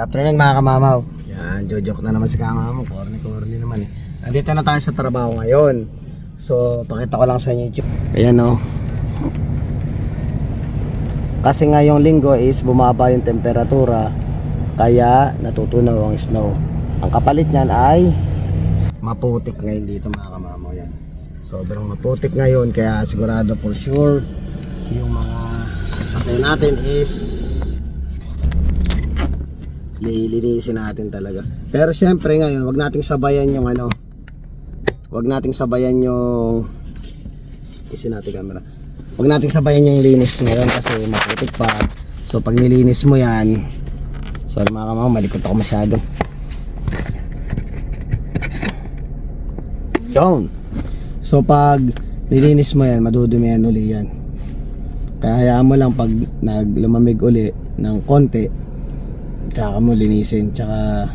afternoon mga kamamaw. Yan, jojok na naman si kamamaw. Corny, corny naman eh. Nandito na tayo sa trabaho ngayon. So, pakita ko lang sa inyo. Ayan o. Kasi ngayong linggo is bumaba yung temperatura. Kaya natutunaw ang snow. Ang kapalit niyan ay maputik ngayon dito mga kamamaw yan. Sobrang maputik ngayon kaya sigurado for sure yung mga sasakyan natin is lilinisin natin talaga. Pero syempre ngayon, wag nating sabayan yung ano, wag nating sabayan yung isin natin camera. Wag nating sabayan yung linis ngayon kasi maputik pa. So pag nilinis mo yan, sorry mga kamama, malikot ako masyado. Yun. So pag nilinis mo yan, madudumi yan uli yan. Kaya hayaan mo lang pag naglumamig uli ng konti, tsaka mo linisin. Tsaka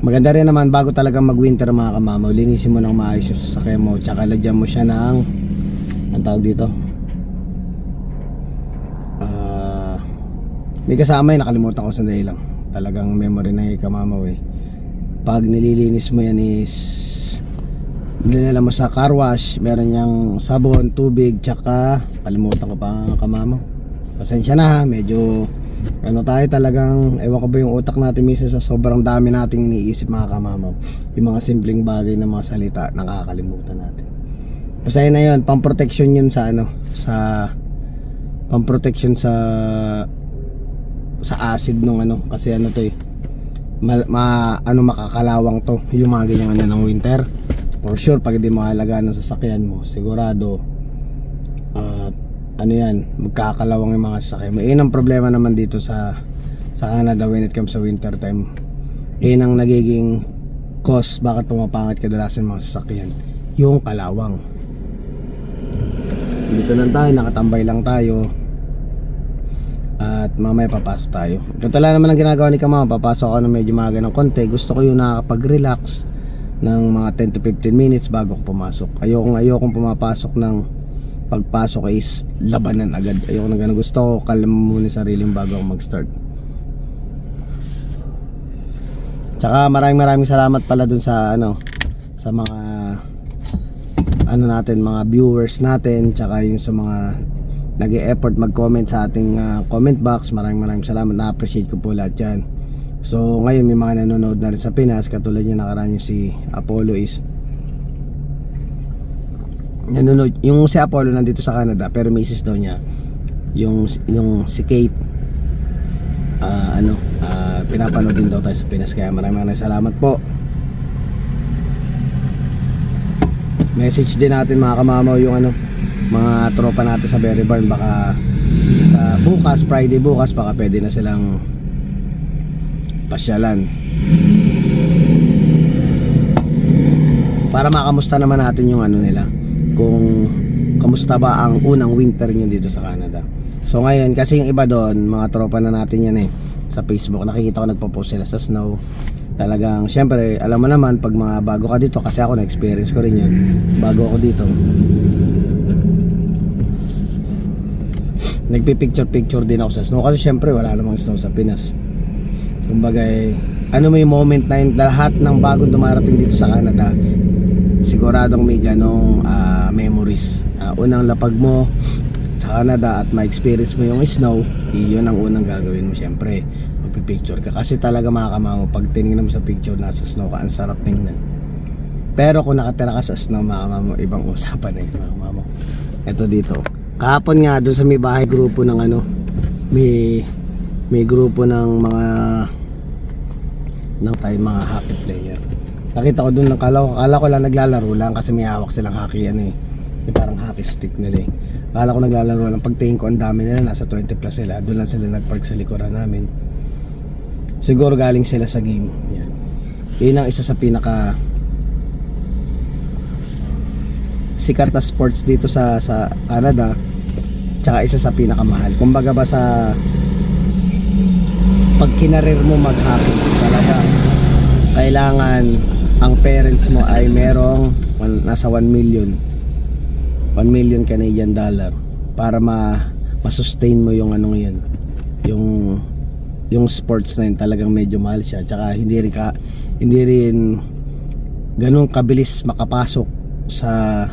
maganda rin naman bago talaga mag-winter mga kamamaw, linisin mo ng maayos yung sasakyan mo. Tsaka lagyan mo siya ng, ang tawag dito? Ah, may kasama yun, nakalimutan ko sandali lang. Talagang memory na kamamaw eh. Pag nililinis mo yan is dinala mo sa car wash, meron niyang sabon, tubig, tsaka kalimutan ko pa kamamo. Pasensya na ha, medyo ano tayo talagang, ewan ko ba yung utak natin minsan sa sobrang dami nating iniisip mga kamamaw. Yung mga simpleng bagay na mga salita, nakakalimutan natin. Basta yun na yun, pang-protection yun sa ano, sa pang-protection sa sa acid nung ano, kasi ano to eh, ma, ma- ano makakalawang to, yung mga ganyang ano ng winter for sure pag hindi mahalaga ng sasakyan mo sigurado ano yan? Magkakalawang yung mga sasakyan. Mo yun ang problema naman dito sa sa Canada when it comes sa winter time. Yun ang nagiging cause bakit pumapangit kadalasan mga sasakyan. Yung kalawang. Dito lang tayo nakatambay lang tayo. At mamaya papasok tayo. Katala naman ang ginagawa ni Kamama Papasok ako ng medyo maga ng konti. Gusto ko yung nakakapag-relax ng mga 10 to 15 minutes bago ako pumasok. Ayokong ayokong pumapasok ng pagpasok is labanan agad. Ayoko na ganun. Gusto ko kalma muna yung sariling bago ako mag-start. Tsaka maraming maraming salamat pala dun sa ano sa mga ano natin mga viewers natin tsaka yung sa mga nag effort mag-comment sa ating ah, comment box maraming maraming salamat na-appreciate ko po lahat yan So ngayon may mga nanonood na rin sa Pinas katulad niya nakaraan yung si Apollo is nanonood. Yung si Apollo nandito sa Canada pero misis daw niya. Yung yung si Kate ah, ano ah, pinapanood din daw tayo sa Pinas. Kaya maraming maraming salamat po. Message din natin mga kamamaw yung ano mga tropa natin sa Berry Barn. Baka sa bukas Friday bukas baka pwede na silang pasyalan. Para makamusta naman natin yung ano nila kung kamusta ba ang unang winter nyo dito sa Canada. So ngayon kasi yung iba doon mga tropa na natin yan eh sa Facebook nakikita ko nagpo-post sila sa snow. Talagang syempre alam mo naman pag mga bago ka dito kasi ako na experience ko rin yun bago ako dito. Nagpipicture picture din ako sa snow kasi syempre wala namang snow sa Pinas. Kumbaga eh, ano may moment na yun lahat ng bagong dumarating dito sa Canada siguradong may ganong ah, memories. Ah, unang lapag mo sa Canada at ma-experience mo yung snow yun ang unang gagawin mo syempre. Magpipicture ka. Kasi talaga mga kamamo pag tinignan mo sa picture nasa snow ka ang sarap tingnan. Pero kung nakatira ka sa snow mga kamamo ibang usapan eh mga kamamo eto dito. Kahapon nga doon sa may bahay grupo ng ano may may grupo ng mga ng tayo mga hockey player. Nakita ko doon kala kala ko lang naglalaro lang kasi may hawak silang hockey ano eh. Yung parang hockey stick nila eh. Kala ko naglalaro lang. Pagtingin ko ang dami nila, nasa 20 plus sila. Doon lang sila nagpark sa likuran namin. Siguro galing sila sa game. Yan. Yun ang isa sa pinaka sikat na sports dito sa sa Canada. Tsaka isa sa pinakamahal. Kumbaga ba sa pag kinarir mo mag-hockey talaga kailangan ang parents mo ay merong nasa 1 million. 1 million Canadian dollar para ma ma-sustain mo yung anong yan yung yung sports na yun. Talagang medyo mahal siya. Tsaka hindi rin ka, hindi rin ganun kabilis makapasok sa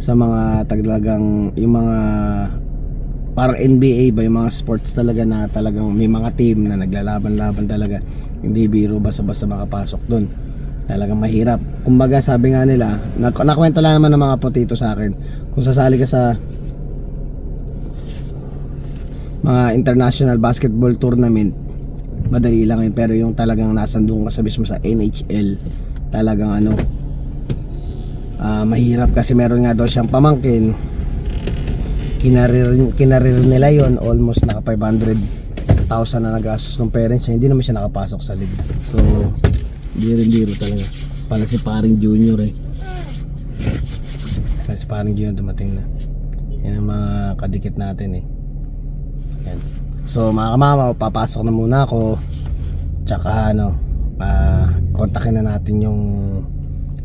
sa mga talagang yung mga parang NBA ba yung mga sports talaga na talagang may mga team na naglalaban-laban talaga. Hindi biro basta-basta makapasok doon talagang mahirap. Kumbaga sabi nga nila nak- nakwento lang naman ng mga potito sa akin kung sasali ka sa mga international basketball tournament madali lang yun. Pero yung talagang nasandung ka sa mismo sa NHL talagang ano ah, mahirap kasi meron nga daw siyang pamangkin. Kinarir, kinarir nila yon almost naka 500,000 na nagastos ng parents niya. Hindi naman siya nakapasok sa league. So biro-biro talaga. Pala si paring junior eh. Pala si paring junior dumating na. Yan ang mga kadikit natin eh. Yan. so mga kamama papasok na muna ako. Tsaka ano ah kontakin na natin yung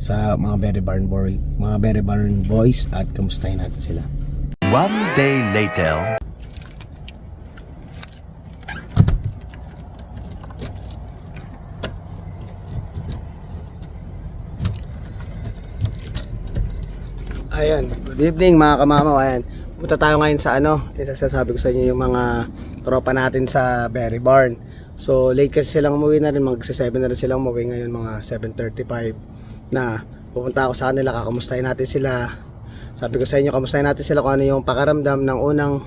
sa mga Berry Barn Boy mga Berry Barn Boys at kamustahin natin sila. One day later. Ayan, good evening mga kamamaw. Ayan, punta tayo ngayon sa ano, isa sasabi ko sa inyo yung mga tropa natin sa Berry Barn. So, late kasi silang umuwi na rin, magsa 7 na rin silang umuwi ngayon mga 7.35 na pupunta ako sa kanila, kakamustahin natin sila. Sabi ko sa inyo, kamustahin natin sila kung ano yung pakaramdam ng unang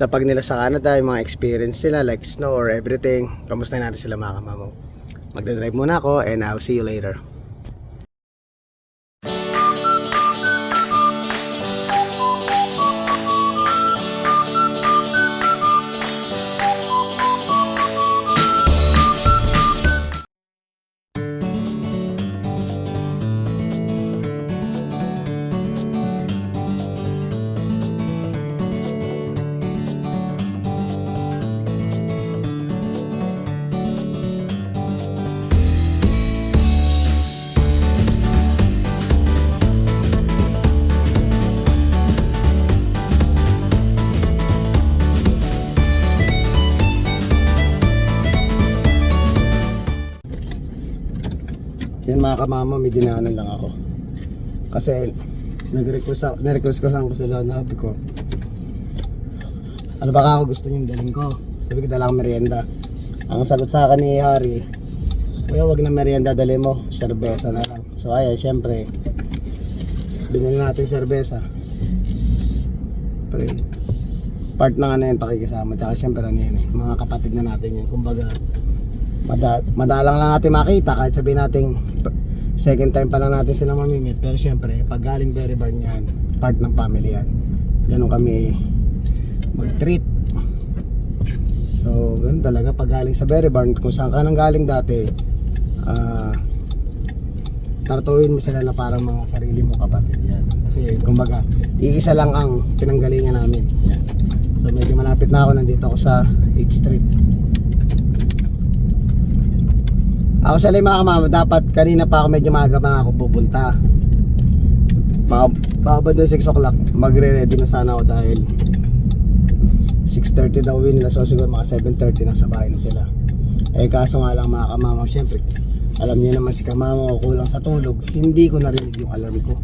dapag nila sa Canada, yung mga experience nila like snow or everything. Kamustahin natin sila mga kamamaw. Magdadrive muna ako and I'll see you later. Kamama, may dinaanan lang ako. Kasi nag-request ako, na-request ko sa ko sila na sabi ko, ano ba ako gusto niyong daling ko? Sabi ko dala akong merienda. Ang sagot sa akin ni Harry, kaya wag na merienda dali mo, serbesa na lang. So ayan, syempre, binili natin serbesa. Pre, part na nga na yun pakikisama. Tsaka syempre ano yun eh, mga kapatid na natin yun. Kumbaga, mada madalang lang natin makita kahit sabihin natin second time pa lang natin sila mamimit pero syempre pag galing Berry Barn yan part ng family yan. Ganun kami mag treat so ganun talaga pag galing sa Berry Barn kung saan ka nang galing dati ah tartuin mo sila na parang mga sarili mong kapatid yan. Kasi kumbaga iisa lang ang pinanggalingan namin. Yan. so medyo malapit na ako nandito ako sa 8th Street Ako sa lima kamama, dapat kanina pa ako medyo maaga pa ako pupunta. Mga babad ng 6 o'clock, magre-ready na sana ako dahil 6.30 daw yun nila. So siguro mga 7.30 nasa bahay na sila. Eh kaso nga lang mga kamama, syempre, alam niyo naman si kamama ko kulang sa tulog. Hindi ko narinig yung alarm ko.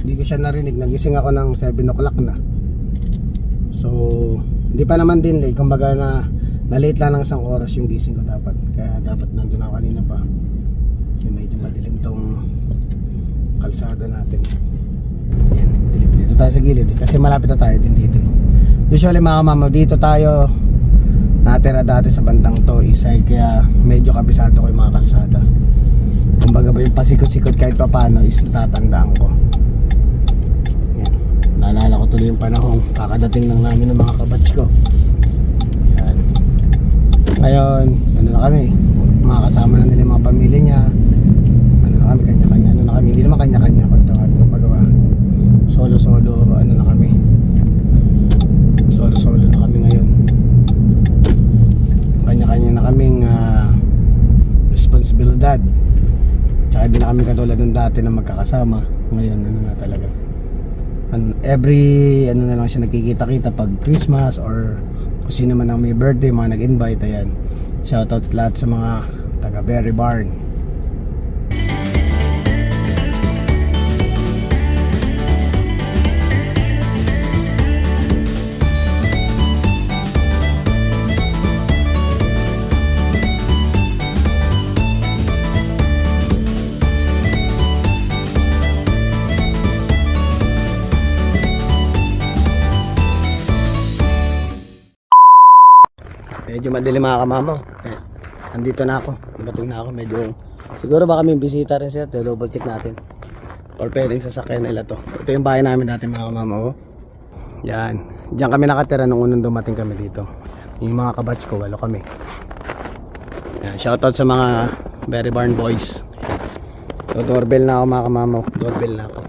Hindi ko siya narinig. Nagising ako ng 7 o'clock na. So, hindi pa naman din late. Kumbaga na na-late lang ng isang oras yung gising ko dapat. Kaya dapat nandun ako kanina pa. Yung medyo madilim tong kalsada natin. Yan, dilim. Dito tayo sa gilid eh. Kasi malapit na tayo din dito eh. Usually mga mama, dito tayo natira dati sa bandang to isay kaya medyo kabisado ko yung mga kalsada. Kumbaga ba yung pasikot-sikot kahit pa paano is tatandaan ko. Yan. Naalala ko tuloy yung panahon kakadating lang namin ng mga kabatch ko. Ngayon, ano na kami, mga kasama na nila mga pamilya niya. Ano na kami, kanya-kanya, ano na kami, hindi naman kanya-kanya kung tawag ko pagawa. Solo-solo, ano na kami. Solo-solo na kami ngayon. Kanya-kanya na kaming ah, responsibilidad. Tsaka hindi na kami katulad ng dati na magkakasama. Ngayon, ano na talaga. An- every ano na lang siya nakikita-kita pag Christmas or kung sino man ang may birthday, mga nag-invite, ayan. Shoutout lahat sa mga taga Berry Barn. Medyo madilim mga kamamo. Eh, andito na ako. Dumating na ako. Medyo, siguro baka may bisita rin siya. Double check natin. Or pwedeng sasakyan nila to. Ito yung bahay namin dati mga kamamo. Oh. Yan. Diyan kami nakatira nung unang dumating kami dito. Yung mga kabatch ko, walo kami. Yan. Shoutout sa mga Berry Barn Boys. So, doorbell na ako mga kamamo. Doorbell na ako.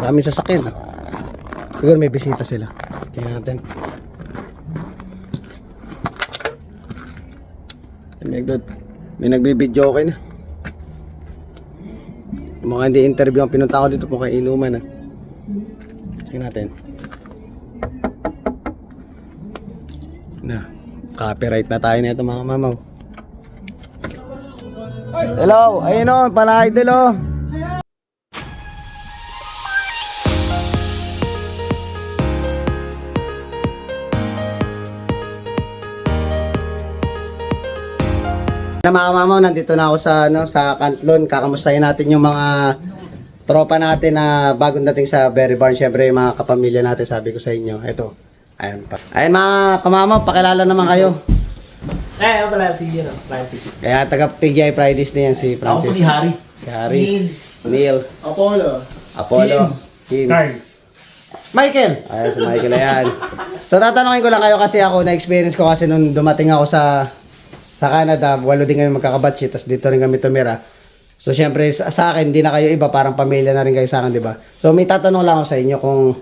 Maraming sasakyan. Siguro may bisita sila. Tingnan natin. Nagdod. May nagbibidyo okay na. Mga hindi interview ang pinunta ko dito kay Inuman ah. Check natin. Na, copyright na tayo nito mga mamaw. Hello, ayun o, pala idol. Na mga mamaw, nandito na ako sa ano sa Kantlon. Kakamustahin natin yung mga tropa natin na bagong dating sa Berry Barn. Syempre yung mga kapamilya natin, sabi ko sa inyo. Ito. Ayan pa. Ayan mga kamamaw, pakilala naman kayo. Eh, ako pala si ano, Francis. Kaya taga TGI Fridays na yan si Ako Francis. po si Harry. Si Harry. Neil. Apollo. Apollo. Kim. Carl. Michael. Ayan, si Michael na yan. So tatanungin ko lang kayo kasi ako na-experience ko kasi nung dumating ako sa sa Canada, walo din kami magkakabatch, tapos dito rin kami tumira. So syempre sa, sa akin, hindi na kayo iba, parang pamilya na rin kayo sa akin, di ba? So may tatanong lang ako sa inyo kung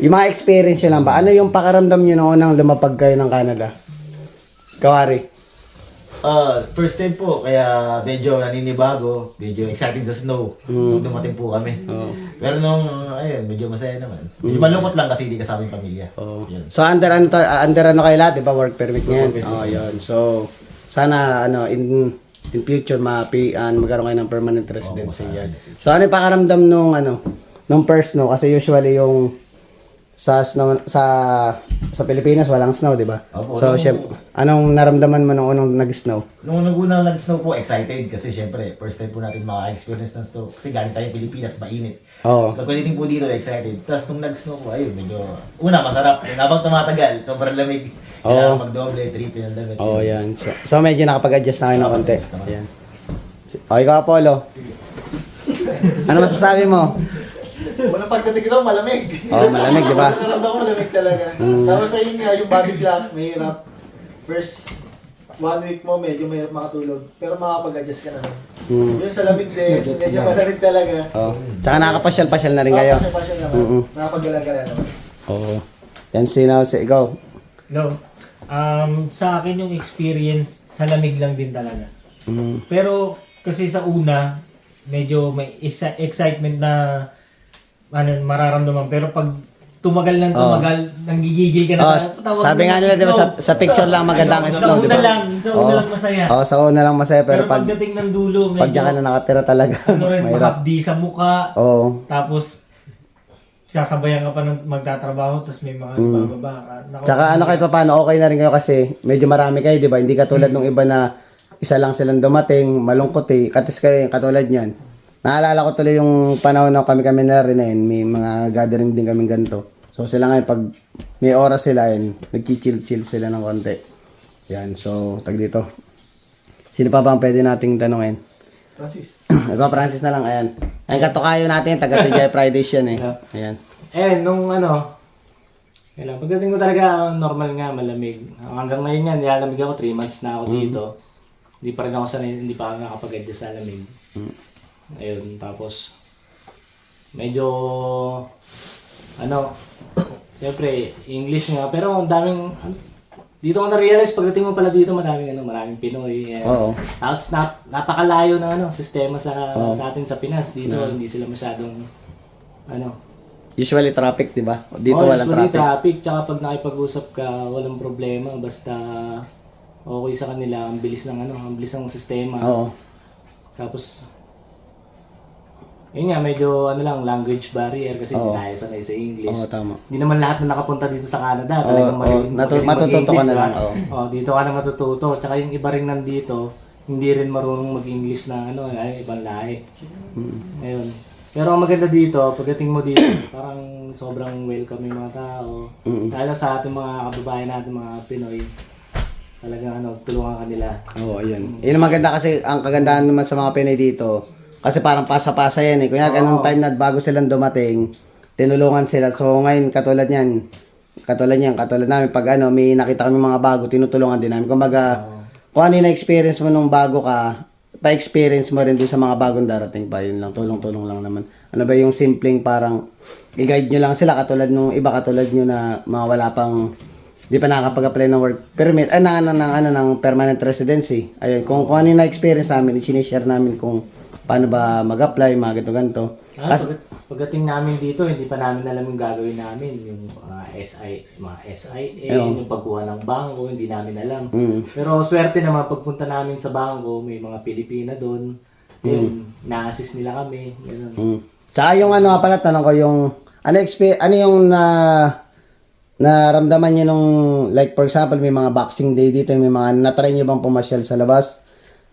yung mga experience lang ba, ano yung pakaramdam nyo noong unang lumapag kayo ng Canada? Kawari. Ah, first time po, kaya medyo naninibago, medyo excited sa snow nung dumating po kami. Pero nung, ayun, medyo masaya naman. Medyo malungkot lang kasi hindi kasama yung pamilya. Yun. So under ano, to- under ano kayo lahat, di ba? Work permit niyan. Oh, yun. So sana ano in in future mapi uh, magkaroon kayo ng permanent residency yan. So ano yung pakaramdam nung ano nung first snow kasi usually yung sa snow sa sa Pilipinas walang snow, di ba? Opo, So nung- syempre, anong naramdaman mo nung unang nag-snow? Nung nag-una nag-snow po, excited kasi syempre, first time po natin maka-experience ng snow. Kasi galing tayo Pilipinas, mainit. Oo. Pagdating po dito, excited. Tapos nung nag-snow po, ayun, medyo, una, masarap. Habang tumatagal, sobrang lamig. Kailangan mag-doble, triple ng damit. Oh, yan. So, so medyo nakapag-adjust na kayo ng konti. Yan. O, ikaw, Apollo. Ano masasabi mo? Unang pagdating ito, malamig. Oh, malamig, di ba? Naramdaman ko malamig talaga. Tapos ayun nga, yung body clock, mahirap. First one week mo, medyo mahirap makatulog. Pero makakapag-adjust ka naman. Mm. Yun sa lamig din, medyo malamig talaga. Oh. Tsaka nakakapasyal-pasyal na rin kayo. Nakapasya naman. Mm-mm. Nakapag-gala-gala naman. Oo. Yan sino si ikaw. No. Um, sa akin yung experience sa lamig lang din talaga. Mm. Pero kasi sa una, medyo may isa- excitement na ano, mararamdaman. Pero pag tumagal ng tumagal, nanggigigil ka na. Oh, sa- tawag sabi mo nga ng nila, di ba, sa, snow. sa picture lang magandang Sa snow, di una ba? lang, sa una lang masaya. Oo, sa una lang masaya, pero Pero pag, pagdating ng dulo, medyo pag diyan ka na nakatira talaga, ano rin, mahirap. mahapdi sa mukha. Oo. Tapos, sasabayan ka pa ng magtatrabaho, tapos may mga bababa ka. Naku, Mm. Tsaka ano kahit pa paano, okay na rin kayo kasi medyo marami kayo, di ba? Hindi katulad nung iba na isa lang silang dumating, malungkot eh. Katis kayo, katulad niyan. Naalala ko tuloy yung panahon na kami-kami na rin eh, may mga gathering din kaming ganito. So sila ngayon, pag may oras sila, yun, nagchichill-chill sila ng konti. Yan, so, tag dito. Sino pa ba ang pwede nating tanongin? Francis. Ikaw, Francis na lang, ayan. Ayan, katukayo natin, taga TJ Fridays yan eh. Ayan. Eh, nung ano, kailan, pagdating ko talaga, normal nga, malamig. Hanggang ngayon yan, nilalamig ako, 3 months na ako dito. Hindi pa rin ako sanay, hindi pa ako nakapag-adjust sa lamig. Ayun, tapos, medyo, ano, siyempre, English nga, pero ang daming, dito ko na-realize, pagdating mo pala dito, maraming, ano, maraming Pinoy. eh. Oo. Tapos, nap, napakalayo ng ano, sistema sa, sa atin sa Pinas. Dito, hindi sila masyadong, ano, usually traffic, di ba? Dito oh, walang usually traffic. traffic. Tsaka pag nakipag-usap ka, walang problema. Basta okay sa kanila. Ang bilis ng ano, ang bilis ng sistema. Oo. Tapos, yun nga, medyo ano lang, language barrier kasi hindi Oo. tayo sanay sa English. Oo, tama. Hindi naman lahat na nakapunta dito sa Canada. Talagang oo. magaling, Natu- magaling matututo ka mag-English, na lang, diba? oo. Oo, dito ka na matututo. Tsaka yung iba rin nandito, hindi rin marunong mag-English na ano, ay, ibang lahi. Ayun. Pero ang maganda dito, pagdating mo dito, parang sobrang welcome yung mga tao. Lalo sa ating mga kababayan natin, mga Pinoy, talagang ano, tulungan ka nila. Oo, ayun. Yun ang maganda kasi, ang kagandahan naman sa mga Pinoy dito, kasi parang pasa-pasa yan eh. Kunya, anong time na bago silang dumating, tinulungan sila. So ngayon, katulad niyan, katulad niyan, katulad namin, pag ano, may nakita kami mga bago, tinutulungan din namin. Kumbaga, kung ano yung na-experience mo nung bago ka, pa-experience mo rin doon sa mga bagong darating pa. Yun lang, tulong-tulong lang naman. Ano ba yung simpleng parang, i-guide nyo lang sila, katulad nung iba, katulad nyo na mga wala pang, di pa nakakapag-apply ng work permit, ay, na, na, na, ano, ng permanent residency. Ayun, kung, kung ano yung na-experience namin, sinishare namin kung paano ba mag-apply, mga ganito-ganito. Ah, Kas- pag- pagdating namin dito, hindi pa namin alam yung gagawin namin. Yung uh, SI, mga SIA, yung pagkuha ng bangko, hindi namin alam. Pero swerte naman, pagpunta namin sa bangko, may mga Pilipina doon. Yun, na-assist nila kami. Ganun. Mm. Tsaka yung ano nga pala, tanong ko yung, ano, expe- ano yung na, naramdaman niyo nung, like for example, may mga boxing day dito, may mga, natry niyo bang pumasyal sa labas?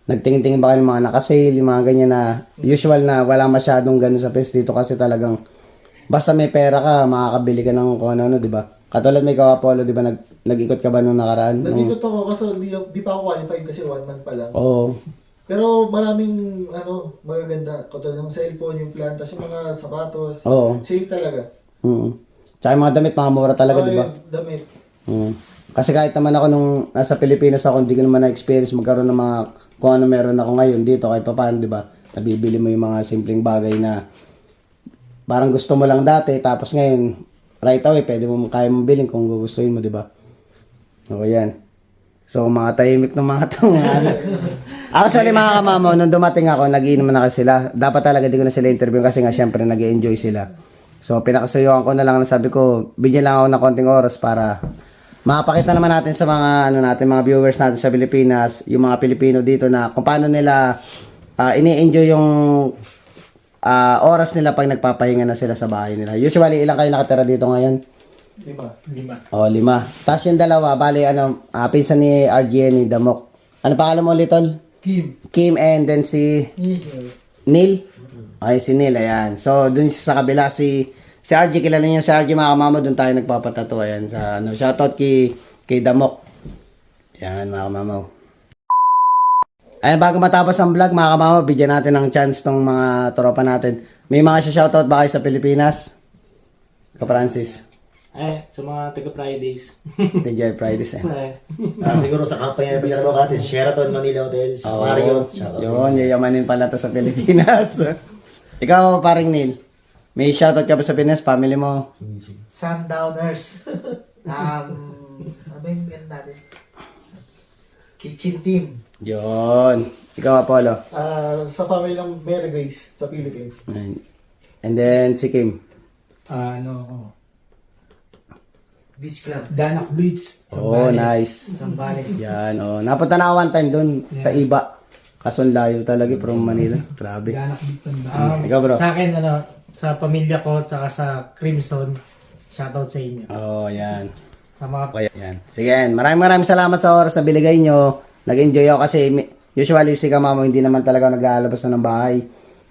Nagtingin-tingin ba kayo ng mga nakasale, yung mga ganyan na, usual na wala masyadong ganun sa place dito kasi talagang, basta may pera ka, makakabili ka ng kung ano, di ba? Katulad may kawapolo, di ba, nag, nag-ikot ka ba nung nakaraan? Nung- Nandito ako kasi di, di pa ako qualified kasi one month pa lang. Oo. Pero maraming ano, magaganda. Katulad ng cellphone, yung plan, tapos yung mga sapatos. Oo. Safe talaga. Mm. Tsaka yung mga damit, mga mura talaga, di ba? Damit. Mm. Kasi kahit naman ako nung nasa Pilipinas ako, hindi ko naman na-experience magkaroon ng mga kung ano meron ako ngayon dito kahit pa paano, di ba? Nabibili mo yung mga simpleng bagay na parang gusto mo lang dati, tapos ngayon, right away, pwede mo kaya mong bilhin kung gugustuhin mo, di ba? O yan. So, mga tahimik ng mga to. mga ano. Actually, mga kamamo, nung dumating ako, nagiinom na kasi sila. Dapat talaga di ko na sila interview kasi nga syempre nag enjoy sila. So, pinakasuyuan ko na lang na sabi ko, bigyan lang ako ng konting oras para makapakita naman natin sa mga ano natin mga viewers natin sa Pilipinas, yung mga Pilipino dito na kung paano nila ah, ini-enjoy yung ah, oras nila pag nagpapahinga na sila sa bahay nila. Usually, ilang kayo nakatira dito ngayon? Lima. Lima. Oh, lima. Tapos yung dalawa, bali, ano, ah, pinsan ni RGN ni Damok. Ano pangalan mo, Little? Kim. Kim and then si Neil? Ay, si Neil, ayan. So, dun sa kabila, si, si RG, kilala niyo si RG, mga kamama, dun tayo nagpapatato, ayan. Sa, ano, shoutout kay, kay Damok. Ayan, mga kamama. Ayan, bago matapos ang vlog, mga kamama, bigyan natin ng chance tong mga tropa natin. May mga shoutout ba kayo sa Pilipinas? Ka Francis. Ay, sa mga taga Fridays. Enjoy Fridays, eh. Ay, Ah, siguro sa kampanya na pinagawa natin, Sheraton Manila Hotel, sa Marriott. shoutout. Yun, yayamanin pala to sa Pilipinas. Ikaw, paring Neil. May shoutout ka ba sa Pinas, family mo? Sundowners. um, ano ba yung ano natin? Kitchen team. Yun. Ikaw, Apollo. Ah, sa family ng Mary Grace sa Philippines. And, and then, si Kim. Ah, ano ako, Beach Club. Danak Beach. Oh, nice. Zambales. Yan, oh. Napunta na ako one time dun sa iba. Kaso ang layo talaga from Manila. Grabe. Danak Beach. Um, Ikaw, bro. Sa akin, ano, sa pamilya ko, tsaka sa Crimson, shoutout sa inyo. Oh, yan. Sa mga Okay, yan. Sige, yan. maraming maraming salamat sa oras na binigay nyo. Nag-enjoy ako kasi mi- usually si Kamamo hindi naman talaga naglalabas na ng bahay.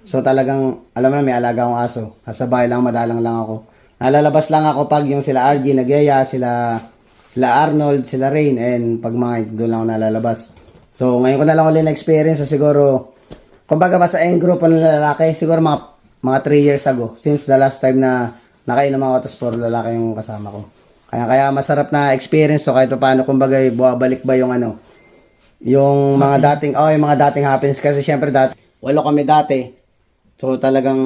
So talagang, alam mo na may alaga akong aso. Nasa bahay lang, madalang lang ako. Nalalabas lang ako pag yung sila RG nagyaya, sila sila Arnold, sila Rain, and pag mga doon lang ako nalalabas. So ngayon ko na lang ulit na-experience, so siguro, kumbaga ba sa yung grupo ng lalaki, siguro mga mga 3 years ago, since the last time na nakainom ako, tapos puro lalaki yung kasama ko. Kaya kaya masarap na experience to kahit pa paano kumbaga buwabalik ba yung ano yung mga dating oh yung mga dating happens kasi syempre dati walo kami dati. So talagang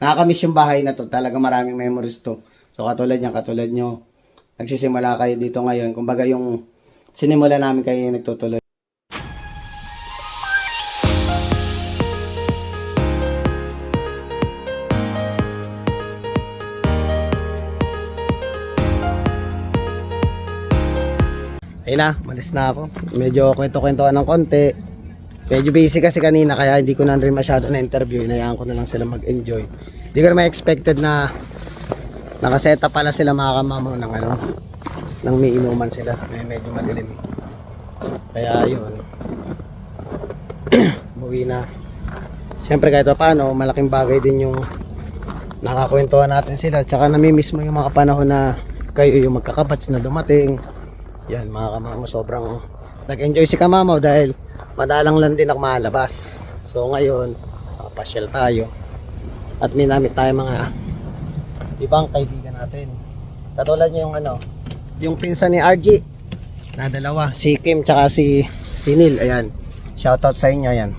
nakakamiss yung bahay na to. Talagang maraming memories to. So katulad niya, katulad nyo. Nagsisimula kayo dito ngayon. Kumbaga yung sinimula namin kayo yung nagtutuloy. Ayun na, malis na ako. Medyo kwento-kwentuhan ng konti. Medyo busy kasi kanina kaya hindi ko na rin masyado na interview. Inayaan ko na lang sila mag-enjoy. Hindi ko naman expected na nakaseta pala sila mga kamamaw ng ano, ng may sila. May medyo madilim. Kaya yun. Buwi na. Siyempre kahit pa paano, malaking bagay din yung nakakwentuhan natin sila. Tsaka namimiss mo yung mga panahon na kayo yung magkakabatch na dumating. Yan mga kamamo, sobrang nag-enjoy si kamamo dahil madalang lang din ako malabas. So ngayon, pasyal tayo. At minamit tayo mga ibang kaibigan natin. Katulad niya yung ano, yung pinsan ni RG na dalawa, si Kim tsaka si si Neil, ayan. Shoutout sa inyo, ayan.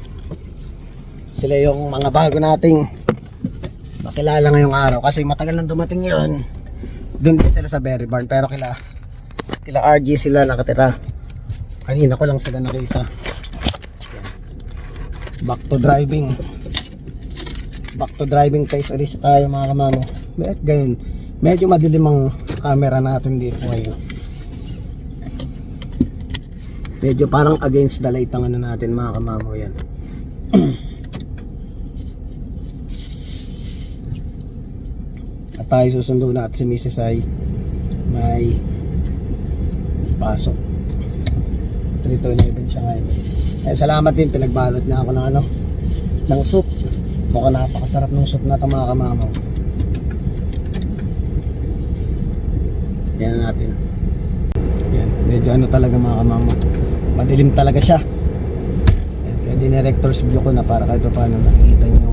Sila yung mga bago nating makilala ngayong araw kasi matagal nang dumating yun. Doon din sila sa Berry Barn pero kila kila RG sila nakatira. Kanina ko lang sila nakita. Back to driving. Back to driving place ulit tayo mga kamamo. Bakit ganyan? Medyo madilim ang camera natin dito ngayon. Medyo parang against the light ang ano natin mga kamamo yan. At tayo susundo na at si Mrs. ay may pasok. 3 to 11 siya ngayon. Eh, salamat din, pinagbalot na ako ng ano, ng soup. Mukhang napakasarap ng soup na ito mga kamamaw. Yan natin. Yan, medyo ano talaga mga kamamaw. Madilim talaga siya. Yan, kaya director's view ko na para kahit pa paano nakikita nyo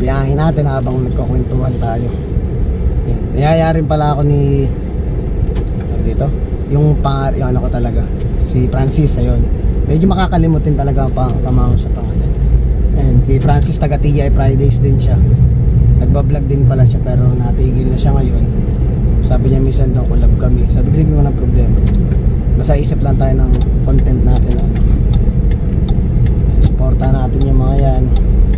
biyahe natin habang nagkakwentuhan tayo. Yan. Niyayarin pala ako ni ano dito, yung pa yung ano ko talaga, si Francis ayun. Medyo makakalimutin talaga pa pamahon sa pangalan. And kay Francis taga TGI Fridays din siya. Nagba-vlog din pala siya pero natigil na siya ngayon. Sabi niya minsan daw collab kami. Sabi ko sige walang problema. Basta isip lang tayo ng content natin ano. Suporta natin yung mga yan.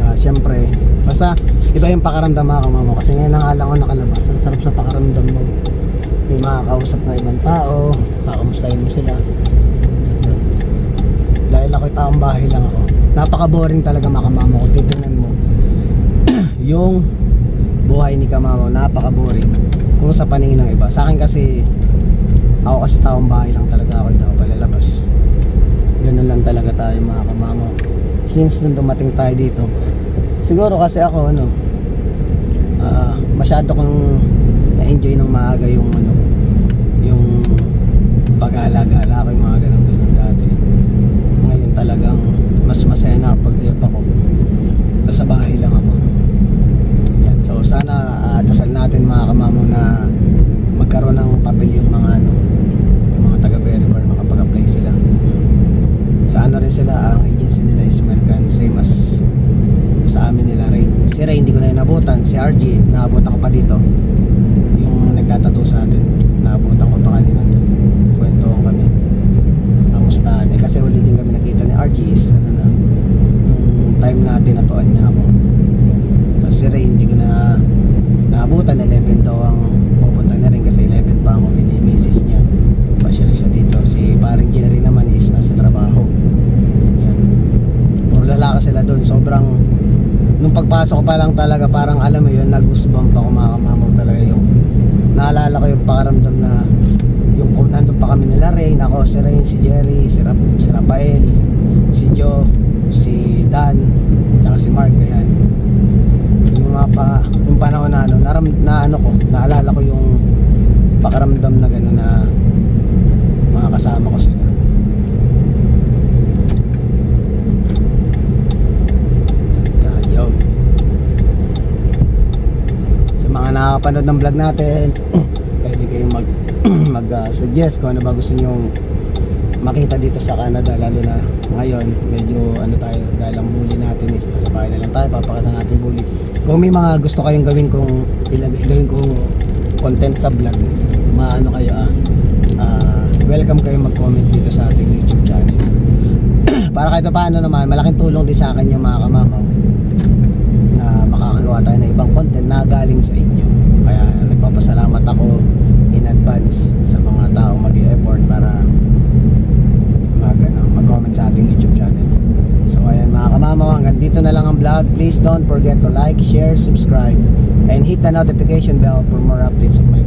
Ah, Siyempre, basta iba yung pakaramdam mga kamamo kasi ngayon ang alang ko nakalabas. Ang sarap sa pakaramdam mo. May makakausap na ibang tao, kakamustahin mo sila. Dahil ako'y taong bahay lang ako. Napaka-boring talaga mga kamamo ko. Titignan mo. yung buhay ni kamamo, napaka-boring. Kung sa paningin ng iba. Sa akin kasi, ako kasi taong bahay lang talaga ako. Hindi ako palalabas. Ganun lang talaga tayo mga kamamo. Since nung dumating tayo dito, siguro kasi ako ano, ah, masyado kong na-enjoy ng maaga yung ano, yung pag-alaga-ala ko yung mga ganun-ganun dati. Ngayon talagang mas masaya na pag di ako. Nasa bahay lang ako. Yan. So sana ah, dasal natin mga kamamo na magkaroon ng papel yung mga ano, yung mga taga Berrybar makapag-apply sila. Sa ano rin sila, ang agency nila is American, same as sa amin nila Rain. Si Rain hindi ko na inabutan, si RG, naabutan ko pa dito. Nagtatato sa atin, naabutan ko pa kanina doon. Kwento kami. Kamusta? Eh kasi huli din kami nakita ni RG is ano na, nung time na tinatuan niya ako. Tapos si Rain, hindi ko na naabutan, 11 daw ang pupunta na rin kasi 11 pa ang uwi ni Mrs. niya. Pasyal siya dito. Si paring Jerry naman is nasa trabaho. Yan. Puro lalaki sila doon. Sobrang nung pagpasok pa lang talaga parang alam mo yun makamamaw talaga yung naalala ko yung pakaramdam na yung kung nandun pa kami nila Rain ako si Rain, si Jerry, si, Rap, si Rafael si Joe, si Dan tsaka si Mark ayan. Yung mga pa yung panahon na ano naram, na ano ko naalala ko yung pakaramdam na gano'n na mga kasama ko sila Nakakapanood ng vlog natin, pwede kayong mag mag uh, suggest kung ano ba gusto niyo makita dito sa Canada lalo na ngayon medyo ano tayo dahil ang bully natin is nasa bahay na lang tayo papakita natin bully. Kung may mga gusto kayong gawin kung gawin kong content sa vlog maano kayo ah ah, welcome kayo mag-comment dito sa ating YouTube channel. Para kahit pa paano naman malaking tulong din sa akin yung mga kamamaw makakagawa tayo ng ibang content na galing sa inyo. Kaya nagpapasalamat ako in advance sa mga taong mag effort para magano mag-comment sa ating YouTube channel. So ayan mga kamamaw hanggang dito na lang ang vlog. Please don't forget to like, share, subscribe and hit the notification bell for more updates of my